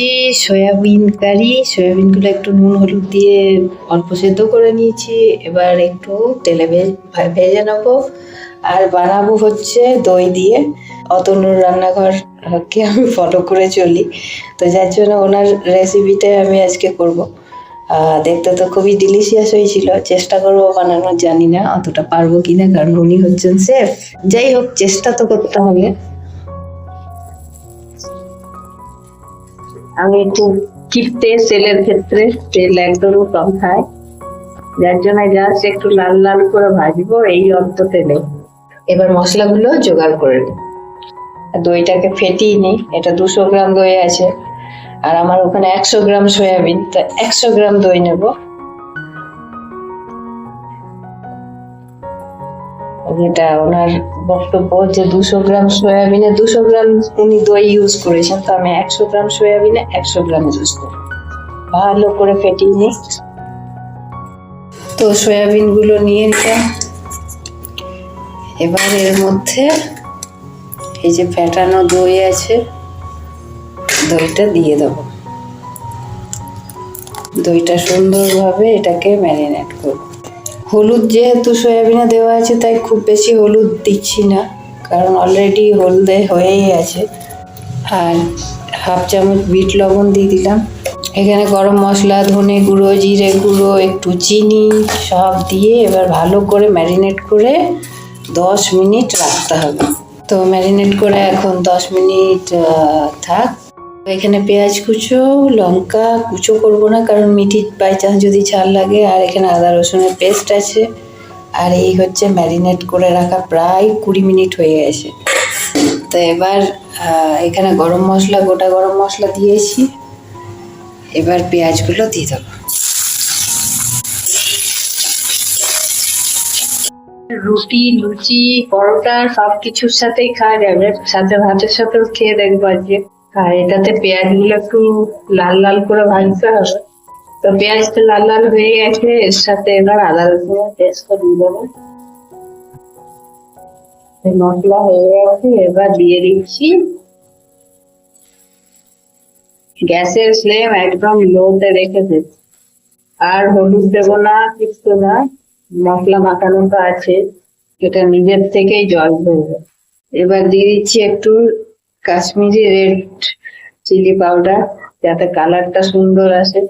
মিষ্টি সয়াবিন কারি, সয়াবিনগুলো একটু নুন, হলুদ দিয়ে অল্প সেদ্ধ করে নিয়েছি। এবার একটু তেলে ভেজে নেব। আর বানাবো হচ্ছে দই দিয়ে। অতনুর রান্নাঘরকে আমি ফলো করে চলি। তো যার জন্য ওনার রেসিপিটাই আমি আজকে করব। দেখতে তো খুবই ডিলিশিয়াস হয়েছিল। চেষ্টা করব বানানোর, জানি না অতটা পারব কিনা, কারণ উনি হচ্ছেন সেফ যাই হোক, চেষ্টা তো করতে হবে। আমি একটু কিপতে তেলের ক্ষেত্রে তেল একদমই কম খাই। যার জন্য জাস্ট একটু লাল লাল করে ভাজবো, এই অল্প তেলে এবার মশলাগুলো জোগাড় করে দইটাকে ফেটিয়ে নিই। এটা দুশো গ্রাম দই আছে। আর আমার ওখানে একশো গ্রাম সয়াবিন, তা একশো গ্রাম দই নেব। এটা ওনার বক্তব্য যে দুশো গ্রাম সয়াবিনে দুশো গ্রাম উনি দই ইউজ করেছেন, তো আমি একশো গ্রাম সয়াবিনে একশো গ্রাম ইউজ করি ভালো করে ফেটিয়ে নিই। তো সয়াবিনগুলো নিয়ে নিলাম। এবার এর মধ্যে এই যে ফেটানো দই আছে, দইটা দিয়ে দেবো। দইটা সুন্দরভাবে এটাকে ম্যারিনেট করব। হলুদ যেহেতু সয়াবিনে দেওয়া আছে, তাই খুব বেশি হলুদ দিচ্ছি না, কারণ অলরেডি হলদে হয়েই আছে। আর হাফ চামচ বিট লবণ দিয়ে দিলাম। এখানে গরম মশলা, ধনে গুঁড়ো, জিরে গুঁড়ো, একটু চিনি সব দিয়ে এবার ভালো করে ম্যারিনেট করে দশ মিনিট রাখতে হবে। তো ম্যারিনেট করে এখন দশ মিনিট থাক। এখানে পেঁয়াজ কুচো, লঙ্কা কুচো করব না, কারণ মিটি বাই চান্স যদি ঝাল লাগে, আর এখানে আদা রসুনের পেস্ট আছে। আর এই হচ্ছে ম্যারিনেট করে রাখা প্রায় কুড়ি মিনিট হয়ে গেছে। তো এবার এখানে গরম মশলা, গোটা গরম মশলা দিয়েছি। এবার পেঁয়াজগুলো দিয়ে দেবো। রুটি, লুচি, পরোটা সব কিছুর সাথেই খাওয়া যাবে। সাথে ভাতের সাথেও খেয়ে দেখব আজকে। আর এটাতে পেঁয়াজগুলো একটু লাল লাল করে ভাজতে হবে। তো পেঁয়াজটা লাল লাল হয়ে গেছে, এর সাথে এবার আদা রসুনের পেস্টটা দিয়ে দেবো। মশলা হয়ে গেছে, এবার দিয়ে দিচ্ছি। গ্যাসের ফ্লেম একদম লোতে রেখে দেব আর হলুদ দেবো না, কিছু না, মশলা মাখানো তো আছে। এটা নিজের থেকেই জল ধরবে এবার দিয়ে দিচ্ছি একটু কাশ্মীরি রেড চিলি পাউডার, যাতে কালারটা সুন্দর আসে।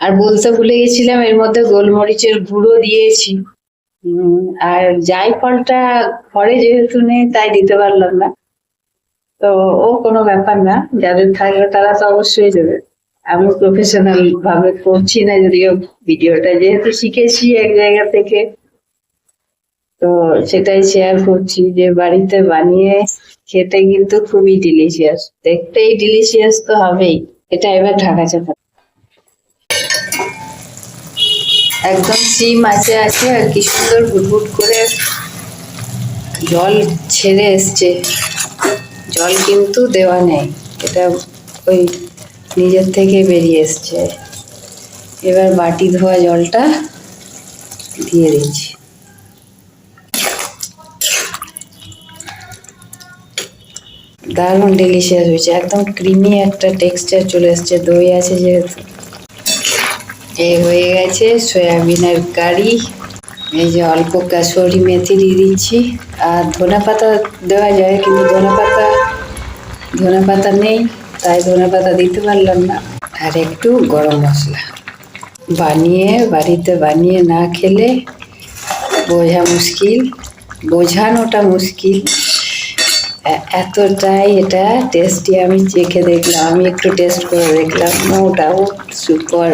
আর বলতে ভুলে গেছিলাম, এর মধ্যে গোলমরিচের গুঁড়ো দিয়েছি। আর ফলটা ঘরে যেহেতু নেই, তাই দিতে পারলাম না। তো ও কোনো ব্যাপার না, যাদের থাকবে তারা তো অবশ্যই দেবে। আমি প্রফেশনাল ভাবে করছি না যদিও ভিডিওটা, যেহেতু শিখেছি এক জায়গা থেকে। তো সেটাই শেয়ার করছি যে বাড়িতে বানিয়ে খেতে কিন্তু খুবই ডিলিশিয়াস দেখতেই ডিলিশিয়াস তো হবেই। এটা এবার ঢাকা চাপা একদম সিম আছে আছে, আর কি সুন্দর বুটবুট করে জল ছেড়ে এসছে। জল কিন্তু দেওয়া নেই, এটা ওই নিজের থেকে বেরিয়ে এসছে। এবার বাটি ধোয়া জলটা দিয়ে দিচ্ছি। দারুণ ডেলিশিয়াস হয়েছে, একদম ক্রিমি একটা টেক্সচার চলে এসছে, দই আছে যেহেতু। এই হয়ে গেছে সয়াবিনের কারি। এই যে অল্প কাসুরি মেথি দিয়ে দিচ্ছি আর ধনে পাতা দেওয়া যায়, কিন্তু ধনে পাতা ধনে পাতা নেই, তাই ধনে পাতা দিতে পারলাম না। আর একটু গরম মশলা। বানিয়ে, বাড়িতে বানিয়ে না খেলে বোঝা মুশকিল। বোঝানোটা মুশকিল। এতটাই এটা টেস্টি আমি চেখে দেখলাম, আমি একটু টেস্ট করে দেখলাম। Doubt super